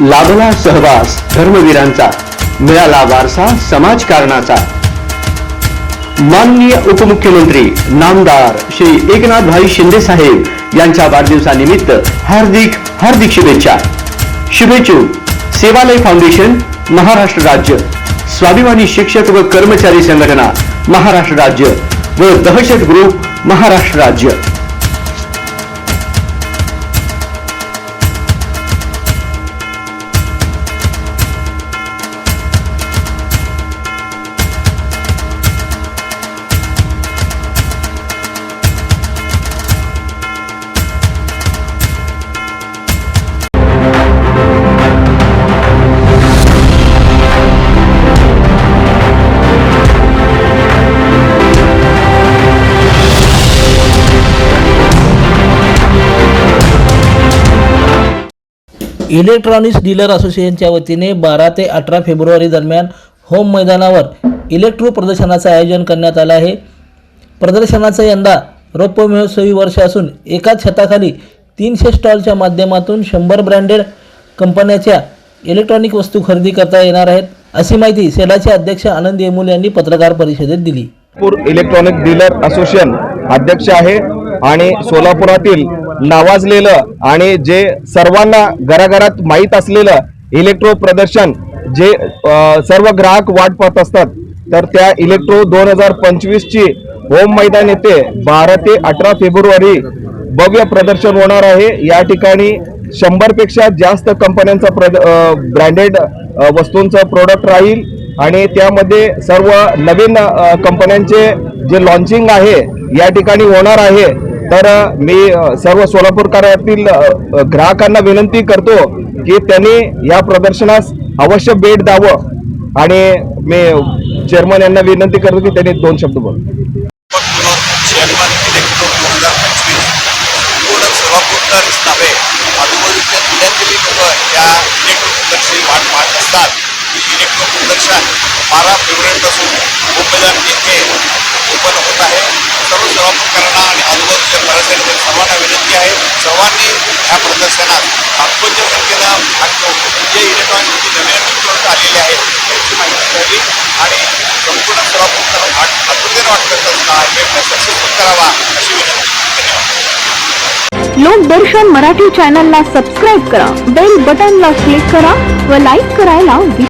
लाभला सहवास धर्मवीरांचा मिळाला वारसा समाजकारणाचा. माननीय उपमुख्यमंत्री नामदार श्री एकनाथ भाई शिंदे साहेब यांच्या वाढदिवसानिमित्त हार्दिक हार्दिक शुभेच्छा. शुभेच्छुक सेवालय फाउंडेशन महाराष्ट्र राज्य. स्वाभिमानी शिक्षक व कर्मचारी संघटना महाराष्ट्र राज्य व दहशत ग्रुप महाराष्ट्र राज्य. इलेक्ट्रॉनिक्स डीलर असोसिएशनच्या वतीने बारा ते अठरा फेब्रुवारी दरम्यान होम मैदानावर इलेक्ट्रो प्रदर्शनाचं आयोजन करण्यात आलं आहे. प्रदर्शनाचं यंदा रौप्य महोत्सवी वर्ष असून एकाच छताखाली तीनशे स्टॉलच्या माध्यमातून शंभर ब्रँडेड कंपन्याच्या इलेक्ट्रॉनिक वस्तू खरेदी करता येणार आहेत अशी माहिती सेलाचे अध्यक्ष आनंद येमूल यांनी पत्रकार परिषदेत दिली. इलेक्ट्रॉनिक डीलर असोसिएशन अध्यक्ष आहे आणि सोलापुरातील नावाजलेलं आणि जे सर्वांना घराघरात माहीत असलेलं इलेक्ट्रो प्रदर्शन जे सर्व ग्राहक वाट पाहत असतात तर त्या इलेक्ट्रो दोन हजार पंचवीसची होम मैदान येथे बारा ते अठरा फेब्रुवारी भव्य प्रदर्शन होणार आहे. या ठिकाणी शंभरपेक्षा जास्त कंपन्यांचा प्रद ब्रँडेड वस्तूंचं प्रोडक्ट राहील आणि त्यामध्ये सर्व नवीन कंपन्यांचे जे लॉन्चिंग आहे या ठिकाणी होणार आहे. तर मी सर्व सोलापूरकरातील ग्राहकांना विनंती करतो की त्यांनी या प्रदर्शनास अवश्य भेट द्यावं. आणि मी चेअरमन यांना विनंती करतो की त्यांनी दोन शब्द बोल. इलेक्ट्रो वाट पाहत असतात. इलेक्ट्रो प्रदर्शन बारा फेब्रुवारीपासून मुंबईदान येथे ओपन होत आहे सर्व सोलापूरकरांना आणि आजूबाजूच्या परिसरातील सर्वांना विनंती आहे सर्वांनी ह्या प्रदर्शनात तात्पुरत्या संख्येनं भाग जे इलेक्ट्रॉनिक नवीन प्रोडक्ट आलेले आहेत त्यांची माहिती घ्यावी आणि संपूर्ण सोलापूरकर वाट आतुरतेने वाट करत असताना इव्हेंटला सक्सेसफुल करावा अशी विनंती. धन्यवाद. लोकदर्शन मराठी चॅनलला सबस्क्राईब करा बेल बटनला क्लिक करा व लाईक करायला